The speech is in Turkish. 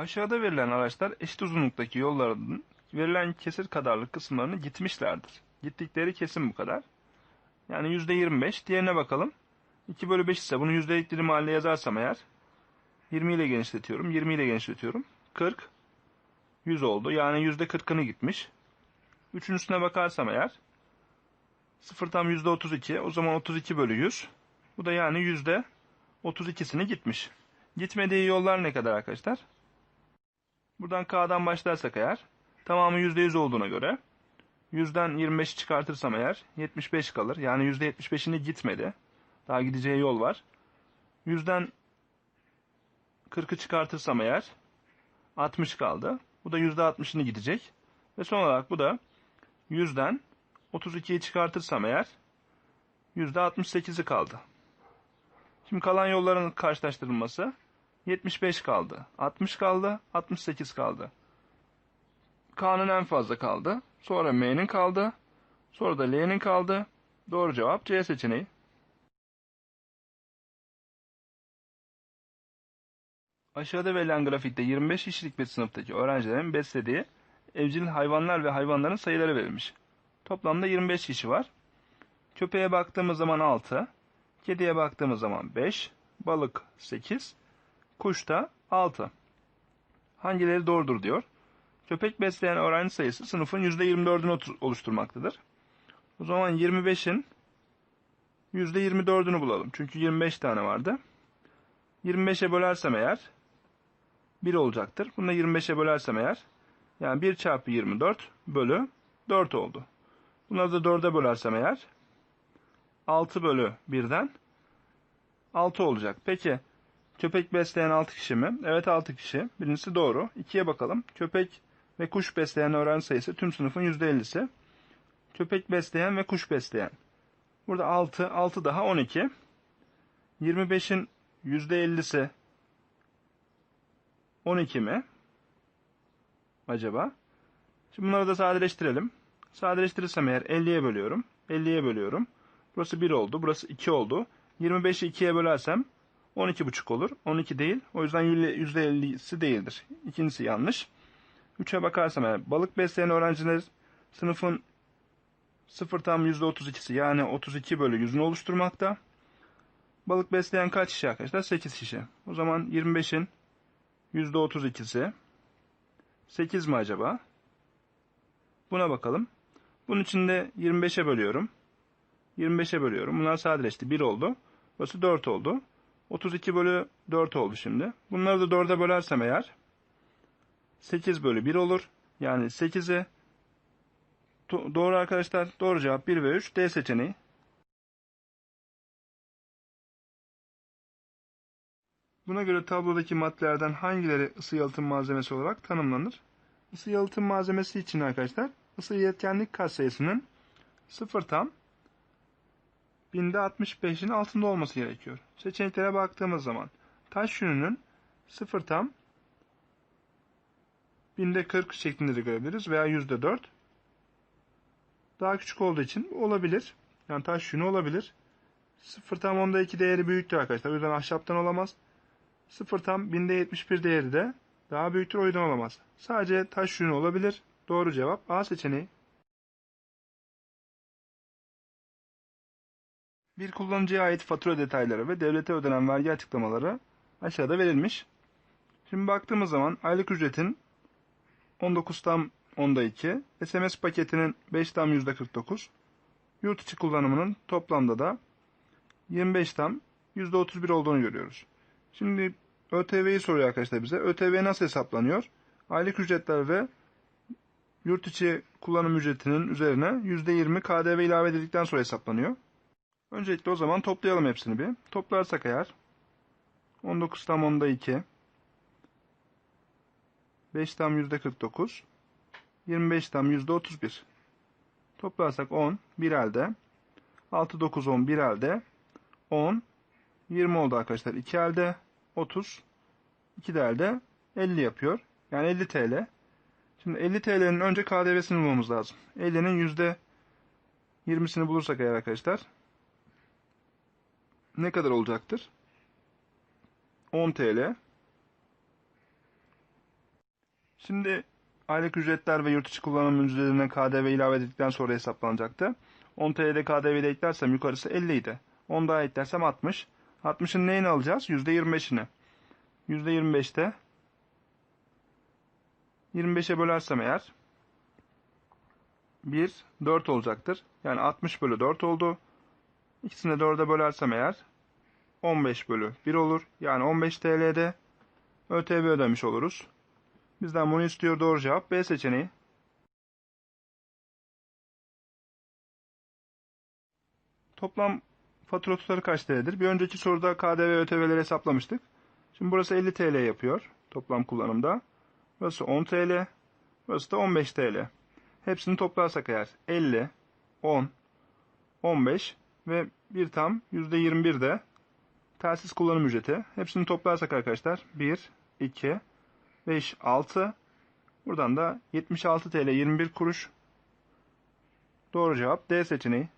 Aşağıda verilen araçlar eşit uzunluktaki yolların verilen kesir kadarlık kısımlarını gitmişlerdir. Gittikleri kesim bu kadar. Yani %25. Diğerine bakalım. 2 bölü 5 ise bunu yüzdelik dilim haline yazarsam eğer 20 ile genişletiyorum. 20 ile genişletiyorum. 40. 100 oldu. Yani %40'ını gitmiş. Üçüncüsüne bakarsam eğer 0 tam %32. O zaman 32 bölü 100. Bu da yani %32'sini gitmiş. Gitmediği yollar ne kadar arkadaşlar? Buradan K'dan başlarsak eğer tamamı %100 olduğuna göre 100'den 25'i çıkartırsam eğer 75 kalır. Yani %75'ini gitmedi. Daha gideceği yol var. 100'den 40'ı çıkartırsam eğer 60 kaldı. Bu da %60'ını gidecek. Ve son olarak bu da 100'den 32'yi çıkartırsam eğer %68'i kaldı. Şimdi kalan yolların karşılaştırılması 75 kaldı. 60 kaldı. 68 kaldı. K'nın en fazla kaldı. Sonra M'nin kaldı. Sonra da L'nin kaldı. Doğru cevap C seçeneği. Aşağıda verilen grafikte 25 kişilik bir sınıftaki öğrencilerin beslediği evcil hayvanlar ve hayvanların sayıları verilmiş. Toplamda 25 kişi var. Köpeğe baktığımız zaman 6, kediye baktığımız zaman 5, balık 8, kuş da 6. Hangileri doğrudur diyor. Köpek besleyen öğrenci sayısı sınıfın %24'ünü oluşturmaktadır. O zaman 25'in %24'ünü bulalım. Çünkü 25 tane vardı. 25'e bölersem eğer 1 olacaktır. Bunu da 25'e bölersem eğer yani 1 çarpı 24 bölü 4 oldu. Bunları da 4'e bölersem eğer 6 bölü 1'den 6 olacak. Peki köpek besleyen 6 kişi mi? Evet 6 kişi. Birincisi doğru. 2'ye bakalım. Köpek ve kuş besleyen öğrenci sayısı tüm sınıfın %50'si. Köpek besleyen ve kuş besleyen. Burada 6, 6 daha 12. 25'in %50'si 12 mi? Acaba? Şimdi bunları da sadeleştirelim. Sadeleştirirsem eğer 50'ye bölüyorum. 50'ye bölüyorum. Burası 1 oldu. Burası 2 oldu. 25'i 2'ye bölersem 12,5 olur. 12 değil. O yüzden %50'si değildir. İkincisi yanlış. 3'e bakarsam eğer balık besleyen öğrenciler sınıfın 0 tam %32'si yani 32 bölü 100'ünü oluşturmakta. Balık besleyen kaç kişi arkadaşlar? 8 kişi. O zaman 25'in %32'si 8 mi acaba? Buna bakalım. Bunun içinde 25'e bölüyorum. 25'e bölüyorum. Bunlar sadeleşti. 1 oldu. Burası 4 oldu. 32 bölü 4 oldu şimdi. Bunları da 4'e bölersem eğer 8 bölü 1 olur. Yani 8'i doğru arkadaşlar. Doğru cevap 1 ve 3 D seçeneği. Buna göre tablodaki maddelerden hangileri ısı yalıtım malzemesi olarak tanımlanır? Isı yalıtım malzemesi için arkadaşlar ısı iletkenlik katsayısının 0 tam binde 65'in altında olması gerekiyor. Seçeneklere baktığımız zaman taş yününün 0 tam binde 40 şeklinde de görebiliriz veya yüzde 4. Daha küçük olduğu için olabilir. Yani taş yünü olabilir. 0 tam onda 2 değeri büyüktür arkadaşlar. O yüzden ahşaptan olamaz. 0 tam binde 71 değeri de daha büyüktür o yüzden olamaz. Sadece taş yünü olabilir. Doğru cevap A seçeneği. Bir kullanıcıya ait fatura detayları ve devlete ödenen vergi açıklamaları aşağıda verilmiş. Şimdi baktığımız zaman aylık ücretin 19 tam onda 2, SMS paketinin 5 tam yüzde 49, yurt içi kullanımının toplamda da 25 tam yüzde 31 olduğunu görüyoruz. Şimdi ÖTV'yi soruyor arkadaşlar bize. ÖTV nasıl hesaplanıyor? Aylık ücretler ve yurt içi kullanım ücretinin üzerine %20 KDV ilave edildikten sonra hesaplanıyor. Öncelikle o zaman toplayalım hepsini bir. Toplarsak eğer 19 tam onda 2 5 tam yüzde 49 25 tam yüzde 31 toplarsak 10 bir elde 6 9 10 bir elde 10 20 oldu arkadaşlar 2 elde 30 2 de elde 50 yapıyor. Yani 50 TL. Şimdi 50 TL'nin önce KDV'sini bulmamız lazım. 50'nin yüzde 20'sini bulursak eğer arkadaşlar ne kadar olacaktır? 10 TL Şimdi aylık ücretler ve yurt içi kullanım üzerine KDV ilave edildikten sonra hesaplanacaktı. 10 TL'de KDV de eklersem yukarısı 50 idi. 10 daha eklersem 60. 60'ın neyini alacağız? %25'ini. %25'te 25'e bölersem eğer 1, 4 olacaktır. Yani 60 bölü 4 oldu. İkisini de 4'e bölersem eğer 15 bölü 1 olur. Yani 15 TL'de ÖTV ödemiş oluruz. Bizden bunu istiyor doğru cevap B seçeneği. Toplam fatura tutarı kaç TL'dir? Bir önceki soruda KDV ÖTV'leri hesaplamıştık. Şimdi burası 50 TL yapıyor toplam kullanımda. Burası 10 TL. Burası da 15 TL. Hepsini toplarsak eğer 50, 10, 15 ve bir tam %21 de telsiz kullanım ücreti. Hepsini toplarsak arkadaşlar 1, 2, 5, 6. Buradan da 76 TL 21 kuruş. Doğru cevap D seçeneği.